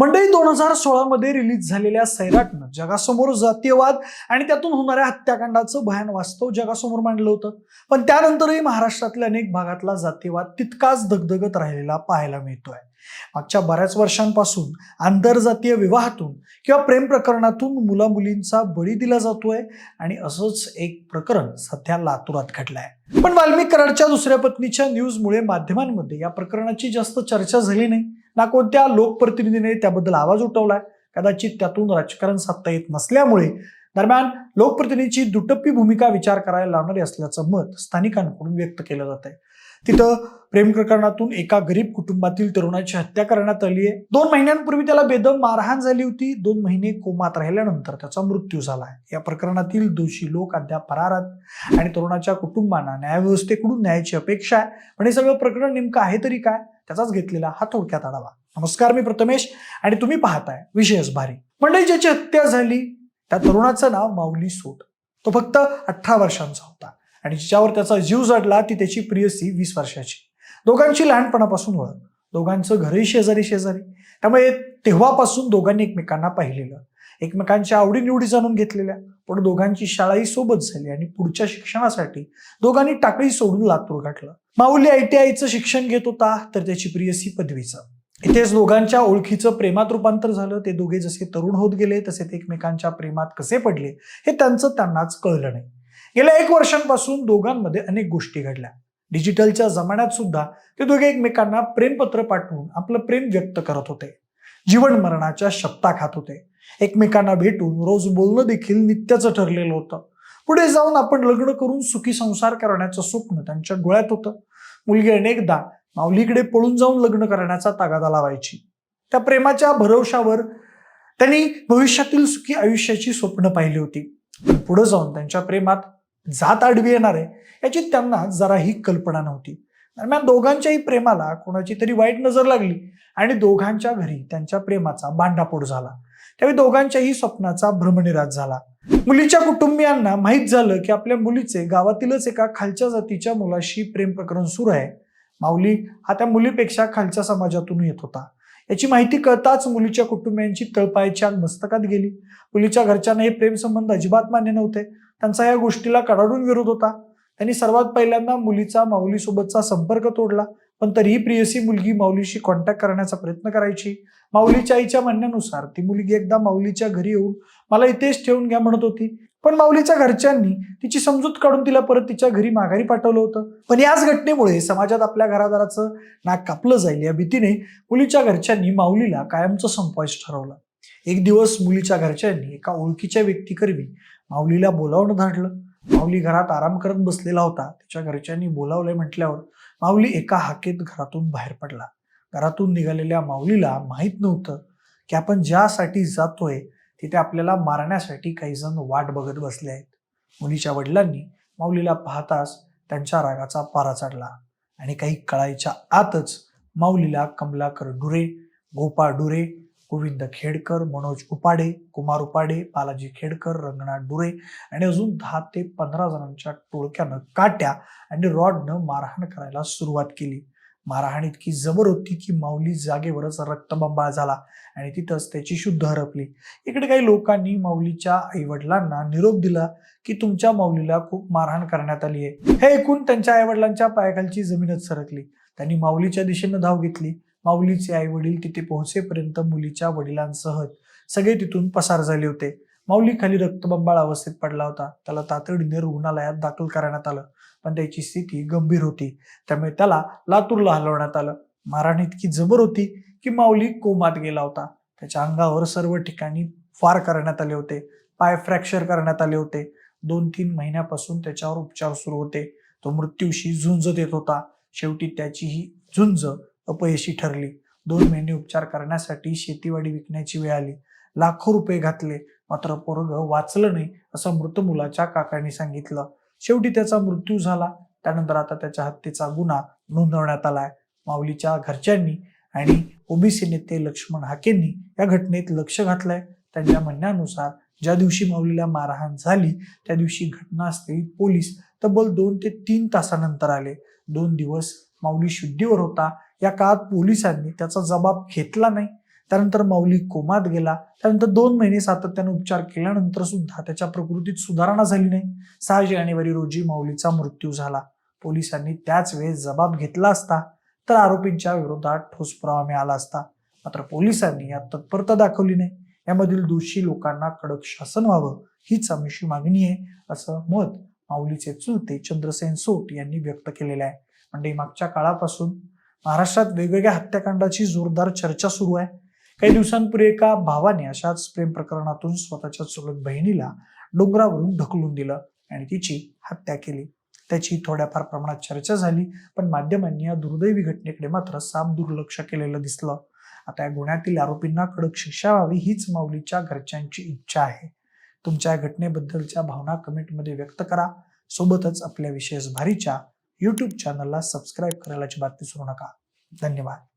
मंडळी दोन हजार सोळामध्ये रिलीज झालेल्या सैराटनं जगासमोर जातीयवाद आणि त्यातून होणाऱ्या हत्याकांडाचं भयान वास्तव जगासमोर मांडलं होतं. पण त्यानंतरही महाराष्ट्रातल्या अनेक भागातला जातीयवाद तितकाच दगदगत राहिलेला पाहायला मिळतोय. मागच्या बऱ्याच वर्षांपासून आंतरजातीय विवाहातून किंवा प्रेम प्रकरणातून मुला मुलींचा बळी दिला जातोय आणि असंच एक प्रकरण सध्या लातूरात घडलंय. पण वाल्मिक कराडच्या दुसऱ्या पत्नीच्या न्यूजमुळे माध्यमांमध्ये या प्रकरणाची जास्त चर्चा झाली नाही. ना कोणत्या लोकप्रतिनिधीने त्याबद्दल आवाज उठवलाय? कदाचित त्यातून राजकारण साधता येत नसल्यामुळे दरम्यान लोकप्रतिनिधीची दुटप्पी भूमिका विचार करायला लावणारी असल्याचं मत स्थानिकांकडून व्यक्त केलं जात आहे तिथं प्रेम प्रकरणातून एका गरीब कुटुंबातील तरुणाची हत्या करण्यात आली आहे. दोन महिन्यांपूर्वी त्याला बेदम मारहाण झाली होती. दोन महिने कोमात राहिल्यानंतर त्याचा मृत्यू झाला आहे. या प्रकरणातील दोषी लोक अद्याप फरारात आणि तरुणाच्या कुटुंबांना न्यायव्यवस्थेकडून न्यायाची अपेक्षा आहे. पण हे सगळं प्रकरण नेमकं आहे तरी काय? त्याचाच घेतलेला हा थोडक्यात आढावा. नमस्कार मी प्रथमेश आणि तुम्ही पाहताय विशेष भारी. मंडळी ज्याची हत्या झाली त्या तरुणाचं नाव माऊली सोट तो फक्त अठरा वर्षांचा होता. आणि जिच्यावर त्याचा जीव जडला ती त्याची प्रियसी वीस वर्षाची. दोघांची लहानपणापासून ओळख. दोघांचं घरही शेजारी शेजारी. त्यामुळे तेव्हापासून दोघांनी एकमेकांना पाहिलेलं. एकमेकांच्या आवडीनिवडी जाणून घेतलेल्या. पण दोघांची शाळाही सोबत झाली आणि पुढच्या शिक्षणासाठी दोघांनी टाकळी सोडून लातूर गाठलं. माऊली आय टी आयचं शिक्षण घेत होता तर त्याची प्रियसी पदवीचं. इथेच दोघांच्या ओळखीचं प्रेमात रूपांतर झालं. ते दोघे जसे तरुण होत गेले तसे ते एकमेकांच्या प्रेमात कसे पडले हे त्यांचं त्यांनाच कळलं नाही. गेल्या एक वर्षांपासून दोघांमध्ये अनेक गोष्टी घडल्या. डिजिटलच्या जमान्यात सुद्धा ते दोघे एकमेकांना प्रेमपत्र पाठवून आपलं प्रेम व्यक्त करत होते. जीवन मरणाच्या शब्दा खात होते. एकमेकांना भेटून रोज बोलणं देखील नित्याचं ठरलेलं होतं. पुढे जाऊन आपण लग्न करून सुखी संसार करण्याचं स्वप्न त्यांच्या डोळ्यात होतं. मुलगी अनेकदा माऊलीकडे पळून जाऊन लग्न करण्याचा तागादा लावायची. त्या प्रेमाच्या भरवशावर त्यांनी भविष्यातील सुखी आयुष्याची स्वप्न पाहिली होती. पुढे जाऊन त्यांच्या प्रेमात जात आडवी येणार आहे याची त्यांना जराही कल्पना नव्हती. दरम्यान दोघांच्याही प्रेमाला कोणाची तरी वाईट नजर लागली आणि दोघांच्या घरी त्यांच्या प्रेमाचा बांडापोड झाला. त्यावेळी दोघांच्याही स्वप्नाचा भ्रमनिराश झाला. मुलीच्या कुटुंबियांना माहीत झालं की आपल्या मुलीचे गावातीलच एका खालच्या जातीच्या मुलाशी प्रेम प्रकरण सुरू आहे. माऊली हा त्या मुलीपेक्षा खालच्या समाजातून येत होता. याची माहिती कळताच मुलीच्या कुटुंबियांची तळपायच्या मस्तकात गेली. मुलीच्या घरच्यांना हे प्रेमसंबंध अजिबात मान्य नव्हते. त्यांचा या गोष्टीला कडाडून विरोध होता. त्यांनी सर्वात पहिल्यांदा मुलीचा माऊलीसोबतचा संपर्क तोडला. पण तरीही प्रियसी मुलगी माऊलीशी कॉन्टॅक्ट करण्याचा प्रयत्न करायची. माऊलीच्या आईच्या म्हणण्यानुसार ती मुलगी एकदा माऊलीच्या घरी येऊन मला इथेच ठेवून घ्या म्हणत होती. पण माऊलीच्या घरच्यांनी तिची समजूत काढून तिला परत तिच्या घरी माघारी पाठवलं होतं. पण याच घटनेमुळे समाजात आपल्या घरादाराचं नाक कापलं जाईल या भीतीने मुलीच्या घरच्यांनी माऊलीला कायमचं संपवायचं ठरवलं. एक दिवस मुलीच्या घरच्यांनी एका ओळखीच्या व्यक्तीकरवी माऊलीला बोलावणं धाडलं. माऊली घरात आराम करत बसलेला होता. त्याच्या घरच्यांनी बोलावलंय म्हटल्यावर माऊली एका हाकेत घरातून बाहेर पडला. घरातून निघालेल्या माऊलीला माहीत नव्हतं की आपण ज्यासाठी जातोय तिथे आपल्याला मारण्यासाठी काही जण वाट बघत बसले आहेत. मुलीच्या वडिलांनी माऊलीला पाहताच त्यांच्या रागाचा पारा चढला आणि काही कळायच्या आतच माऊलीला कमलाकर डुरे गोपाळ डुरे गोविंद खेडकर मनोज उपाडे कुमार उपाडे बालाजी खेडकर रंगनाथ डुरे आणि अजून दहा ते पंधरा जणांच्या टोळक्यानं काट्या आणि रॉडनं मारहाण करायला सुरुवात केली. मारहाण इतकी जबर होती की माऊली जागेवरच रक्तबंबाळ झाला आणि तिथंच त्याची शुद्ध हरपली. इकडे काही लोकांनी माऊलीच्या आईवडिलांना निरोप दिला की तुमच्या माऊलीला खूप मारहाण करण्यात आली आहे हे ऐकून त्यांच्या आईवडिलांच्या पायाखालची जमीनच सरकली. त्यांनी माऊलीच्या दिशेनं धाव घेतली. माऊलीचे आई वडील तिथे पोहोचेपर्यंत मुलीच्या वडिलांसह सगळे तिथून पसार झाले होते. माऊली खाली रक्तबंबाळ अवस्थेत पडला होता. त्याला तातडीने रुग्णालयात दाखल करण्यात आलं. पण त्याची स्थिती गंभीर होती. त्यामुळे त्याला लातूरला हलवण्यात आलं. मारहाण इतकी जबर होती की माऊली कोमात गेला होता. त्याच्या अंगावर सर्व ठिकाणी फार करण्यात आले होते. पाय फ्रॅक्चर करण्यात आले होते. दोन तीन महिन्यापासून त्याच्यावर उपचार सुरू होते. तो मृत्यूशी झुंज देत होता. शेवटी त्याची ही झुंज अपयशी ठरली. दोन महिने उपचार करण्यासाठी शेतीवाडी विकण्याची वेळ आली. लाखो रुपये घातले. मात्र पोरग वाचलं नाही असं मृत मुलाच्या काकांनी सांगितलं. शेवटी त्याचा मृत्यू झाला. त्यानंतर आता त्याच्या हत्येचा गुन्हा नोंदवण्यात आलाय. माऊलीच्या घरच्यांनी आणि ओबीसी नेते लक्ष्मण हाकेंनी या घटनेत लक्ष घातलंय. त्यांच्या म्हणण्यानुसार ज्या दिवशी माऊलीला मारहाण झाली त्या दिवशी घटनास्थळी पोलीस तब्बल दोन ते तीन तासानंतर आले. दोन दिवस माऊली शुद्धीवर होता. या काळात पोलिसांनी त्याचा जबाब घेतला नाही. त्यानंतर माऊली कोमात गेला. त्यानंतर दोन महिने सातत्याने उपचार केल्यानंतर सुद्धा त्याच्या प्रकृतीत सुधारणा झाली नाही. सहा जानेवारी रोजी माऊलीचा मृत्यू झाला. पोलिसांनी त्याच वेळेस जबाब घेतला असता तर आरोपींच्या विरोधात ठोस पुरावा मिळाला असता. मात्र पोलिसांनी यात तत्परता दाखवली नाही. यामधील दोषी लोकांना कडक शासन व्हावं हीच आमची मागणी आहे असं मत माऊलीचे चुलते चंद्रसेन सोट यांनी व्यक्त केलेलं आहे. म्हणजे मागच्या काळापासून महाराष्ट्रात वेगवेगळ्या हत्याकांडाची जोरदार चर्चा सुरू आहे. काही दिवसांपूर्वी एका भावाने अशाच प्रेम प्रकरणातून स्वतःच्या चुलत बहिणीला डोंगरावरून ढकलून दिलं आणि तिची हत्या केली. त्याची थोड्याफार प्रमाणात चर्चा झाली पण माध्यमांनी या दुर्दैवी घटनेकडे मात्र साफ दुर्लक्ष केलेलं दिसलं. आता या गुन्ह्यातील आरोपींना कडक शिक्षा व्हावी हीच माऊलीच्या घरच्यांची इच्छा आहे. तुमच्या या घटनेबद्दलच्या भावना कमेंटमध्ये व्यक्त करा. सोबतच आपल्या विशेष भारीच्या यूट्यूब चॅनलला सबस्क्राईब करायला अजिबात विसरू नका. धन्यवाद.